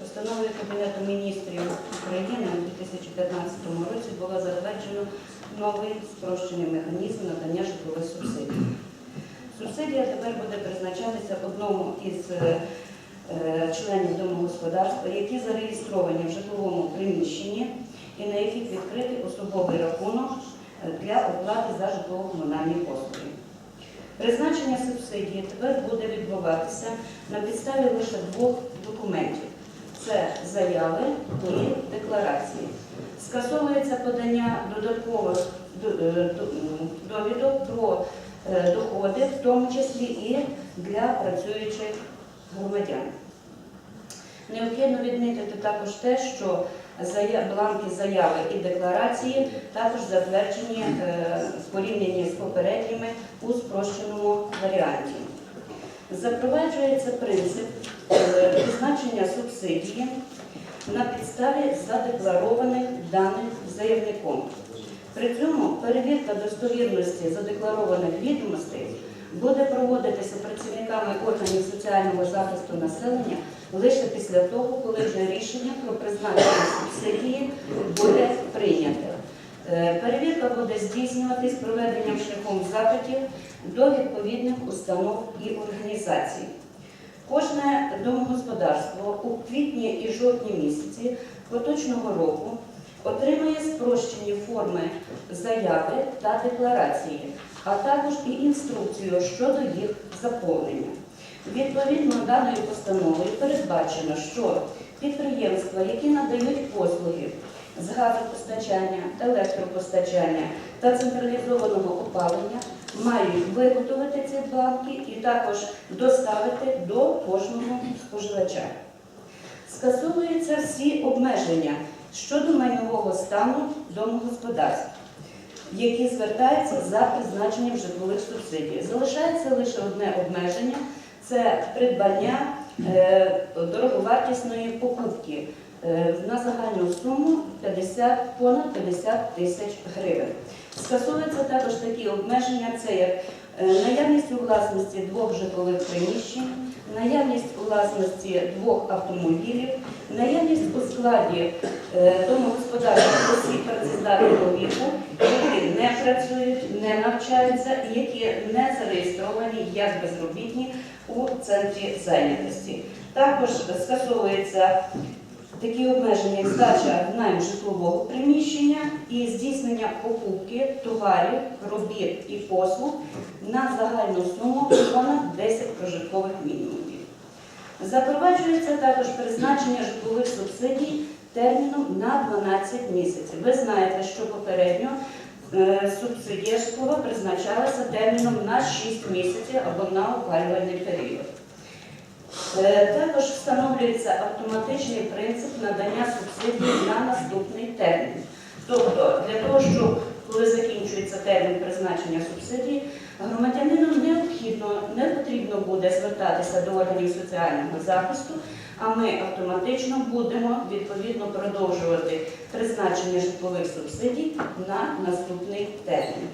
Постановою Кабінету міністрів України у 2015 році було затверджено новий спрощений механізм надання житлових субсидій. Субсидія тепер буде призначатися одному із е, е, членів домогосподарства, які зареєстровані в житловому приміщенні і на яких відкритий особовий рахунок е, для оплати за житлово-комунальні послуги. Призначення субсидії тепер буде відбуватися на підставі лише двох документів: це заяви і декларації. Скасовується подання додаткових до- е, довідок про е, доходи, в тому числі і для працюючих громадян. Необхідно відмітити також те, що бланки заяви і декларації також затверджені е, в порівнянні з попередніми у спрощеному варіанті. Запроваджується принцип субсидії на підставі задекларованих даних заявником. При цьому перевірка достовірності задекларованих відомостей буде проводитися працівниками органів соціального захисту населення лише після того, коли вже рішення про призначення субсидії буде прийняте. Е, Перевірка буде здійснюватись проведенням шляхом запитів до відповідних установ і організацій. Кожне домогосподарство у квітні і жовтні місяці поточного року отримує спрощені форми заяви та декларації, а також і інструкцію щодо їх заповнення. Відповідно даною постановою передбачено, що підприємства, які надають послуги з газопостачання, електропостачання та централізованого опалення, мають виготовити ці бланки і також доставити до кожного споживача. Скасовуються всі обмеження щодо майнового стану домогосподарств, які звертаються за призначенням житлових субсидій. Залишається лише одне обмеження це придбання дороговартісної покупки е, на загальну суму 50, понад 50 тисяч гривень. Скасовуються також такі обмеження, це як е, наявність у власності двох житлових приміщень, наявність у власності двох автомобілів, наявність у складі е, домогосподарчих осіб працездатного віку, які не працюють, не навчаються які не зареєстровані як безробітні у центрі зайнятості. Також скасовується такі обмеження, як здача найм житлового приміщення і здійснення покупки товарів, робіт і послуг на загальну суму понад 10 прожиткових мінімумів. Запроваджується також призначення житлових субсидій терміном на 12 місяців. Ви знаєте, що попередньо субсидія школа призначалася терміном на 6 місяців або на опалювальний період. Е, Також встановлюється автоматичний принцип надання субсидії на наступний термін. Тобто, для того, щоб коли закінчується термін призначення субсидії, громадянину необхідно, не потрібно буде звертатися до органів соціального захисту, а ми автоматично будемо відповідно продовжувати призначення житлових субсидій на наступний термін.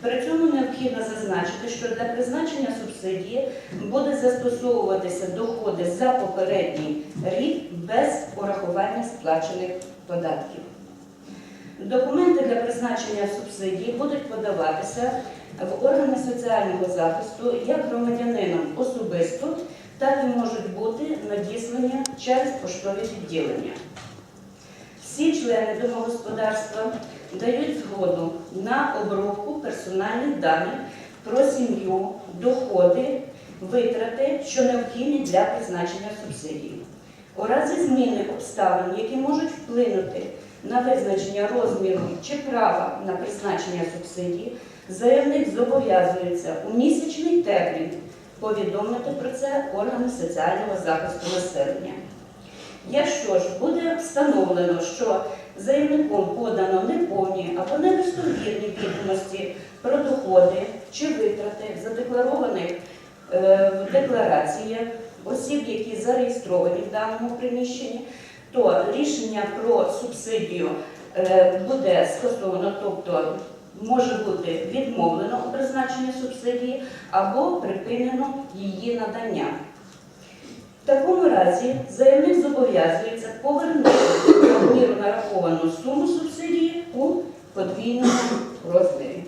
При цьому необхідно зазначити, що для призначення субсидії буде застосовуватися доходи за попередній рік без урахування сплачених податків. Документи для призначення субсидії будуть подаватися в органи соціального захисту як громадянином особисто, так і можуть бути надіслані через поштові відділення. Всі члени домогосподарства дають згоду на обробку персональних даних про сім'ю, доходи, витрати, що необхідні для призначення субсидії. У разі зміни обставин, які можуть вплинути на визначення розміру чи права на призначення субсидії, заявник зобов'язується у місячний термін повідомити про це органи соціального захисту населення. Якщо ж буде встановлено, що заявником подано неповні або недостовірні відомості про доходи чи витрати, задекларованих е, в деклараціях осіб, які зареєстровані в даному приміщенні, то рішення про субсидію е, буде скасовано, тобто може бути відмовлено у призначенні субсидії або припинено її надання. В такому разі заявник зобов'язується повернути в міру нараховану суму субсидії у подвійному розмірі.